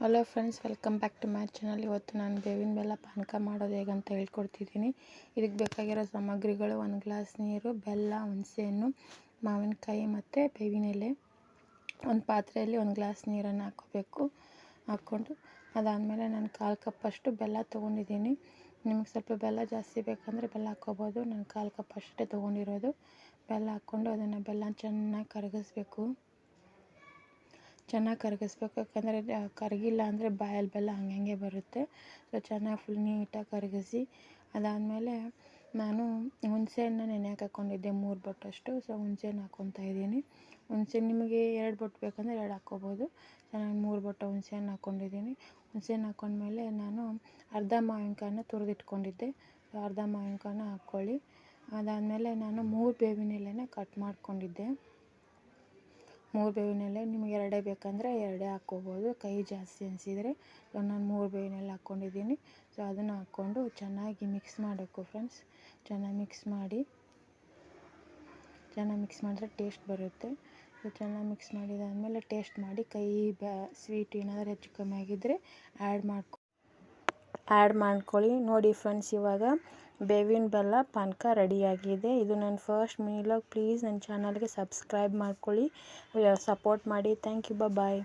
Hello friends welcome back to my channel ಇವತ್ತು ನಾನು ಬೇವಿನ ಬೆಲ್ಲ ಪಾನಕ ಮಾಡೋದು ಹೇಗಂತ ಹೇಳ್ಕೊಡ್ತಿದ್ದೀನಿ. ಇದಕ್ಕೆ ಬೇಕಾಗಿರೋ ಸಾಮಗ್ರಿಗಳು ಒಂದು ಗ್ಲಾಸ್ ನೀರು, ಬೆಲ್ಲ, ಹುಣಸೆಹಣ್ಣು, ಮಾವಿನಕಾಯಿ ಮತ್ತು ಬೇವಿನ ಎಲೆ ಒಂದು ಪಾತ್ರೆಯಲ್ಲಿ ಒಂದು ಗ್ಲಾಸ್ ನೀರನ್ನು ಹಾಕೋಬೇಕು, ಹಾಕ್ಕೊಂಡು ಅದಾದಮೇಲೆ ನಾನು ಕಾಲು ಕಪ್ಪಷ್ಟು ಬೆಲ್ಲ ತೊಗೊಂಡಿದ್ದೀನಿ. ನಿಮಗೆ ಸ್ವಲ್ಪ ಬೆಲ್ಲ ಜಾಸ್ತಿ ಬೇಕಂದರೆ ಬೆಲ್ಲ ಹಾಕ್ಕೋಬೋದು. ನಾನು ಕಾಲು ಕಪ್ಪಷ್ಟೇ ತೊಗೊಂಡಿರೋದು. ಬೆಲ್ಲ ಹಾಕ್ಕೊಂಡು ಅದನ್ನು ಬೆಲ್ಲ ಚೆನ್ನಾಗಿ ಕರಗಿಸ್ಬೇಕು. ಚೆನ್ನಾಗಿ ಕರಗಿಸ್ಬೇಕು. ಯಾಕಂದರೆ ಕರಗಿಲ್ಲ ಅಂದರೆ ಬಾಯಲ್ಲಿ ಬೆಲ್ಲ ಹಂಗೆ ಬರುತ್ತೆ. ಸೊ ಚೆನ್ನಾಗಿ ಫುಲ್ ನೀಟಾಗಿ ಕರಗಿಸಿ, ಅದಾದಮೇಲೆ ನಾನು ಹುಣಸೆ ಹಣ್ಣು ನೆನೆಯಕ್ಕೆ ಹಾಕ್ಕೊಂಡಿದ್ದೆ ಮೂರು ಬೊಟ್ಟಷ್ಟು. ಸೊ ಹುಣಸೆ ಹಣ್ಣು ಹಾಕ್ಕೊತಾ ಇದ್ದೀನಿ. ಹುಣಸೆ, ನಿಮಗೆ ಎರಡು ಬೊಟ್ಟು ಬೇಕಂದರೆ ಎರಡು ಹಾಕ್ಕೋಬೋದು. ನಾನು ಮೂರು ಬೊಟ್ಟು ಹುಣಸೆಹಣ್ಣು ಹಾಕ್ಕೊಂಡಿದ್ದೀನಿ ಹುಣಸೆಹಣ್ಣು ಹಾಕ್ಕೊಂಡ್ಮೇಲೆ ನಾನು ಅರ್ಧ ಮಾವಿನಕಾಯನ್ನ ತುರಿದಿಟ್ಕೊಂಡಿದ್ದೆ. ಅರ್ಧ ಮಾವಿನಕಾಯನ್ನ ಹಾಕ್ಕೊಳ್ಳಿ. ಅದಾದಮೇಲೆ ನಾನು ಮೂರು ಬೇವಿನ ಎಲೆನ ಕಟ್ ಮಾಡ್ಕೊಂಡಿದ್ದೆ. ಮೂರು ಬೇವಿನ ಎಲೆ ನಿಮಗೆ ಎರಡೇ ಬೇಕಂದರೆ ಎರಡೇ ಹಾಕ್ಕೋಬೋದು. ಕೈ ಜಾಸ್ತಿ ಅನಿಸಿದರೆ ನಾನು ಮೂರು ಬೇವಿನ ಎಲೆ ಹಾಕ್ಕೊಂಡಿದ್ದೀನಿ. ಸೊ ಅದನ್ನು ಹಾಕ್ಕೊಂಡು ಚೆನ್ನಾಗಿ ಮಿಕ್ಸ್ ಮಾಡಬೇಕು ಫ್ರೆಂಡ್ಸ್ ಚೆನ್ನಾಗಿ ಮಿಕ್ಸ್ ಮಾಡಿ. ಚೆನ್ನಾಗಿ ಮಿಕ್ಸ್ ಮಾಡಿದ್ರೆ ಟೇಸ್ಟ್ ಬರುತ್ತೆ. ಸೊ ಚೆನ್ನಾಗಿ ಮಿಕ್ಸ್ ಮಾಡಿದಾದಮೇಲೆ ಟೇಸ್ಟ್ ಮಾಡಿ ಕೈ ಬ್ಯಾ ಸ್ವೀಟ್ ಏನಾದರೂ ಹೆಚ್ಚು ಕಮ್ಮಿ ಆಗಿದ್ದರೆ ಆ್ಯಡ್ ಮಾಡ್ಕೊ ಆ್ಯಡ್ ಮಾಡ್ಕೊಳ್ಳಿ. ನೋಡಿ ಫ್ರೆಂಡ್ಸ್ ಇವಾಗ ಬೇವಿನ ಬೆಲ್ಲ ಪಾನಕ ರೆಡಿಯಾಗಿದೆ. ಇದು ನನ್ನ ಫಸ್ಟ್ ಮೀಲಾಗಿ ಪ್ಲೀಸ್ ನನ್ನ ಚಾನಲ್ಗೆ ಸಬ್ಸ್ಕ್ರೈಬ್ ಮಾಡ್ಕೊಳ್ಳಿ. ಸಪೋರ್ಟ್ ಮಾಡಿ. Thank you bye